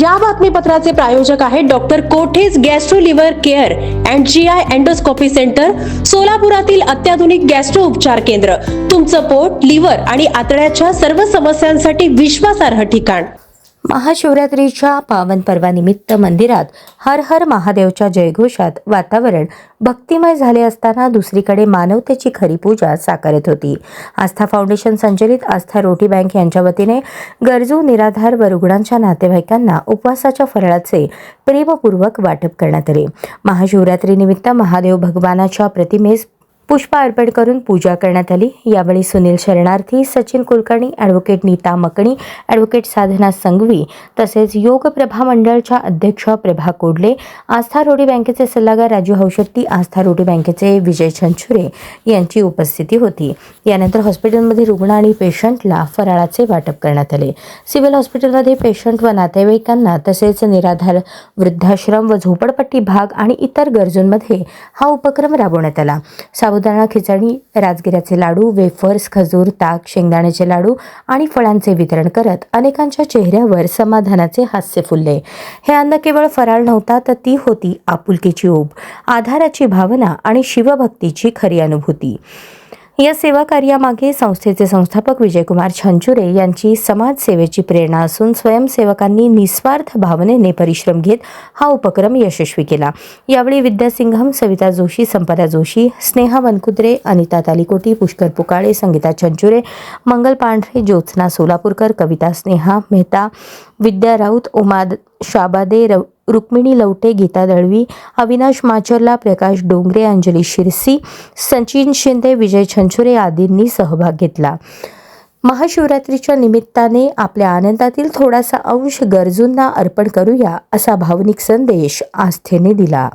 या बातमीपत्राचे प्रायोजक आहेत doctor कोठेज gastro liver care and G I endoscopy centre सोलापुरातील अत्याधुनिक गॅस्ट्रो उपचार केंद्र. तुमचं पोट लिव्हर आणि आतड्याच्या सर्व समस्यांसाठी विश्वासार्ह ठिकाण. महाशिवरात्रीच्या पावन पर्वानिमित्त मंदिरात हर हर महादेवच्या जयघोषात वातावरण भक्तिमय झाले असताना दुसरीकडे मानवतेची खरी पूजा साकारत होती. आस्था फाउंडेशन संचलित आस्था रोटी बँक यांच्या वतीने गरजू निराधार व रुग्णांच्या नातेवाईकांना उपवासाच्या फराळाचे प्रेमपूर्वक वाटप करण्यात आले. महाशिवरात्रीनिमित्त महादेव भगवानाच्या प्रतिमेस पुष्पा अर्पण करून पूजा करण्यात आली. यावेळी सुनील शरणार्थी सचिन कुलकर्णी ॲडव्होकेट नीता मकणी ॲडव्होकेट साधना संघवी तसेच योग प्रभा मंडळच्या अध्यक्ष प्रभा कोडले आस्था रोडी बँकेचे सल्लागार राजू हौशेट्टी आस्था रोडी बँकेचे विजय छंचुरे यांची उपस्थिती होती. यानंतर हॉस्पिटलमध्ये रुग्ण आणि पेशंटला फराळाचे वाटप करण्यात आले. सिव्हिल हॉस्पिटलमध्ये पेशंट व नातेवाईकांना तसेच निराधार वृद्धाश्रम व झोपडपट्टी भाग आणि इतर गरजूंमध्ये हा उपक्रम राबवण्यात आला. साबुदाणा खिचडी राजगिऱ्याचे लाडू वेफर्स खजूर ताक शेंगदाण्याचे लाडू आणि फळांचे वितरण करत अनेकांच्या चेहऱ्यावर समाधानाचे हास्य फुलले. हे अन्न केवळ फराळ नव्हता तर ती होती आपुलकीची ओब आधाराची भावना आणि शिवभक्तीची खरी अनुभूती. या सेवा कार्यामागे संस्थेचे संस्थापक विजयकुमार छंचुरे यांची समाजसेवेची प्रेरणा असून स्वयंसेवकांनी निस्वार्थ भावनेने परिश्रम घेत हा उपक्रम यशस्वी केला. यावेळी विद्यासिंघम सविता जोशी संपदा जोशी स्नेहा वनकुद्रे अनिता तालिकोटी पुष्कर पुकाळे संगीता छंचुरे मंगल पांढरे ज्योत्स्ना सोलापूरकर कविता स्नेहा मेहता विद्या राऊत उमाद शाबादे रव रुक्मिणी लवटे गीता दळवी अविनाश माचरला प्रकाश डोंगरे अंजली शिरसी सचिन शिंदे विजय छंचुरे आदींनी सहभाग घेतला. महाशिवरात्रीच्या निमित्ताने आपल्या आनंदातील थोडासा अंश गरजूंना अर्पण करूया असा भावनिक संदेश आस्थेने दिला.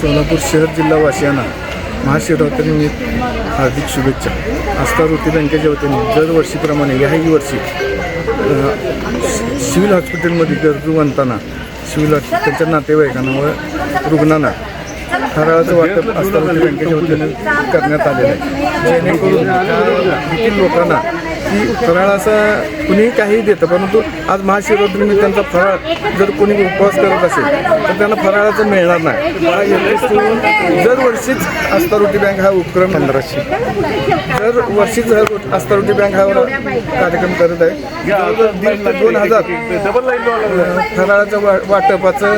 सोलापूर शहर जिल्हा वासियांना महाशिवरात्रीनिमित्त हार्दिक शुभेच्छा. आस्था वृत्ती बँकेच्या वतीने दरवर्षीप्रमाणे याही वर्षी सिव्हिल हॉस्पिटलमध्ये गरजूवंतांना सिव्हिल हॉस्पिटलच्या नातेवाईकांना व रुग्णांना ठरावाचं वाटप असताना बँकेच्या वतीने करण्यात आलेलं आहे. जेणेकरून लोकांना की फराळ असा कुणीही काहीही देतं परंतु आज महाशिवरात्रीनिमित्त त्यांचा फराळ जर कोणी उपवास करत असेल तर त्यांना फराळाचं मिळणार नाही. हा वर्षीच दरवर्षीच बँक हा उपक्रम पंधराशे. दर वर्षी जर आस्था बँक हा कार्यक्रम करत आहे. दोन हजार फराळाचं वा वाटपाचं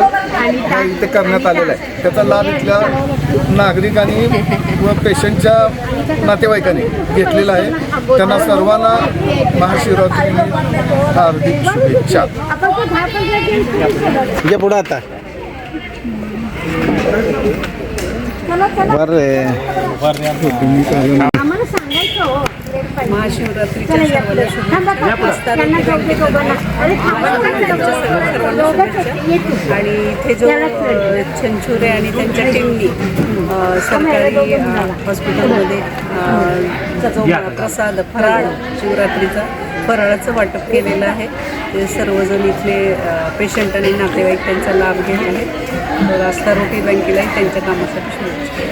इथे करण्यात आलेलं आहे. त्याचा लाभ इथल्या नागरिकांनी व पेशंटच्या नातेवाईकांनी घेतलेला आहे. त्यांना सर्वांना महाशिवरात्री हार्दिक शुभेच्छा. ये पुढं आता. बर महाशिवरात्रीच्या. सर्वांना शुभेच्छा. सर्वांना. आणि इथे जो छंछुरे आणि त्यांच्या टीमनी सरकारी हॉस्पिटलमध्ये जो प्रसाद फराळ शिवरात्रीचा फराळाचं वाटप केलेलं आहे. ते सर्वजण इथले पेशंट आणि नातेवाईक त्यांचा लाभ घेत आहेत. तर आस्था रोटी बँकेलाही त्यांच्या कामासाठी शुभेच्छा.